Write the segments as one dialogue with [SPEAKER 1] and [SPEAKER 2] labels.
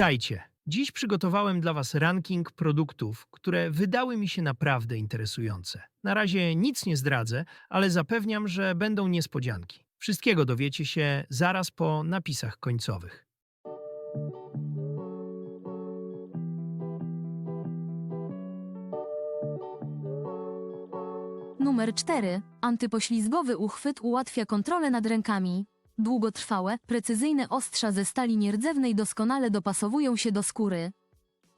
[SPEAKER 1] Witajcie. Dziś przygotowałem dla Was ranking produktów, które wydały mi się naprawdę interesujące. Na razie nic nie zdradzę, ale zapewniam, że będą niespodzianki. Wszystkiego dowiecie się zaraz po napisach końcowych.
[SPEAKER 2] Numer 4. Antypoślizgowy uchwyt ułatwia kontrolę nad rękami. Długotrwałe, precyzyjne ostrza ze stali nierdzewnej doskonale dopasowują się do skóry.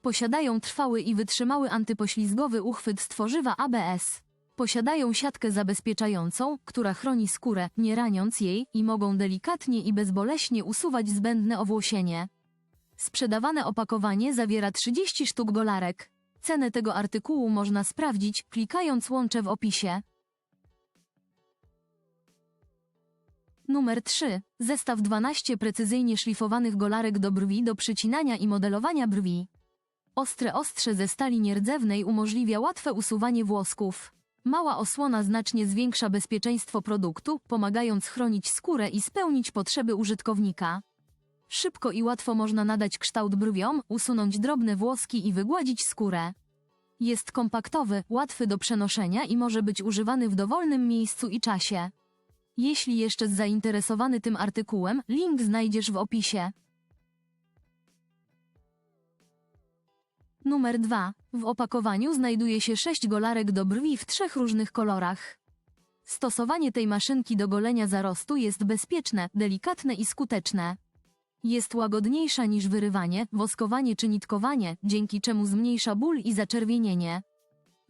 [SPEAKER 2] Posiadają trwały i wytrzymały antypoślizgowy uchwyt z tworzywa ABS. Posiadają siatkę zabezpieczającą, która chroni skórę, nie raniąc jej, i mogą delikatnie i bezboleśnie usuwać zbędne owłosienie. Sprzedawane opakowanie zawiera 30 sztuk golarek. Cenę tego artykułu można sprawdzić, klikając łącze w opisie. Numer 3. Zestaw 12 precyzyjnie szlifowanych golarek do brwi do przycinania i modelowania brwi. Ostre ostrze ze stali nierdzewnej umożliwia łatwe usuwanie włosków. Mała osłona znacznie zwiększa bezpieczeństwo produktu, pomagając chronić skórę i spełnić potrzeby użytkownika. Szybko i łatwo można nadać kształt brwiom, usunąć drobne włoski i wygładzić skórę. Jest kompaktowy, łatwy do przenoszenia i może być używany w dowolnym miejscu i czasie. Jeśli jeszcze zainteresowany tym artykułem, link znajdziesz w opisie. Numer 2. W opakowaniu znajduje się 6 golarek do brwi w trzech różnych kolorach. Stosowanie tej maszynki do golenia zarostu jest bezpieczne, delikatne i skuteczne. Jest łagodniejsza niż wyrywanie, woskowanie czy nitkowanie, dzięki czemu zmniejsza ból i zaczerwienienie.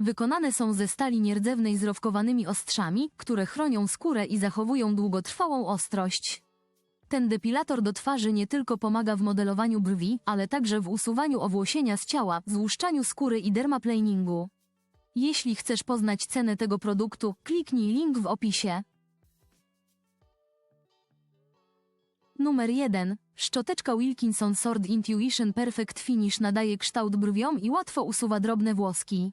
[SPEAKER 2] Wykonane są ze stali nierdzewnej z rowkowanymi ostrzami, które chronią skórę i zachowują długotrwałą ostrość. Ten depilator do twarzy nie tylko pomaga w modelowaniu brwi, ale także w usuwaniu owłosienia z ciała, złuszczaniu skóry i dermaplaningu. Jeśli chcesz poznać cenę tego produktu, kliknij link w opisie. Numer 1. Szczoteczka Wilkinson Sword Intuition Perfect Finish nadaje kształt brwiom i łatwo usuwa drobne włoski.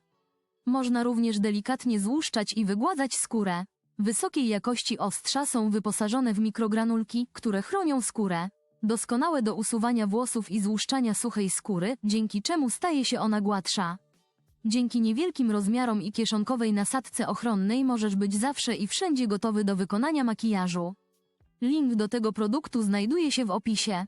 [SPEAKER 2] Można również delikatnie złuszczać i wygładzać skórę. Wysokiej jakości ostrza są wyposażone w mikrogranulki, które chronią skórę. Doskonałe do usuwania włosów i złuszczania suchej skóry, dzięki czemu staje się ona gładsza. Dzięki niewielkim rozmiarom i kieszonkowej nasadce ochronnej możesz być zawsze i wszędzie gotowy do wykonania makijażu. Link do tego produktu znajduje się w opisie.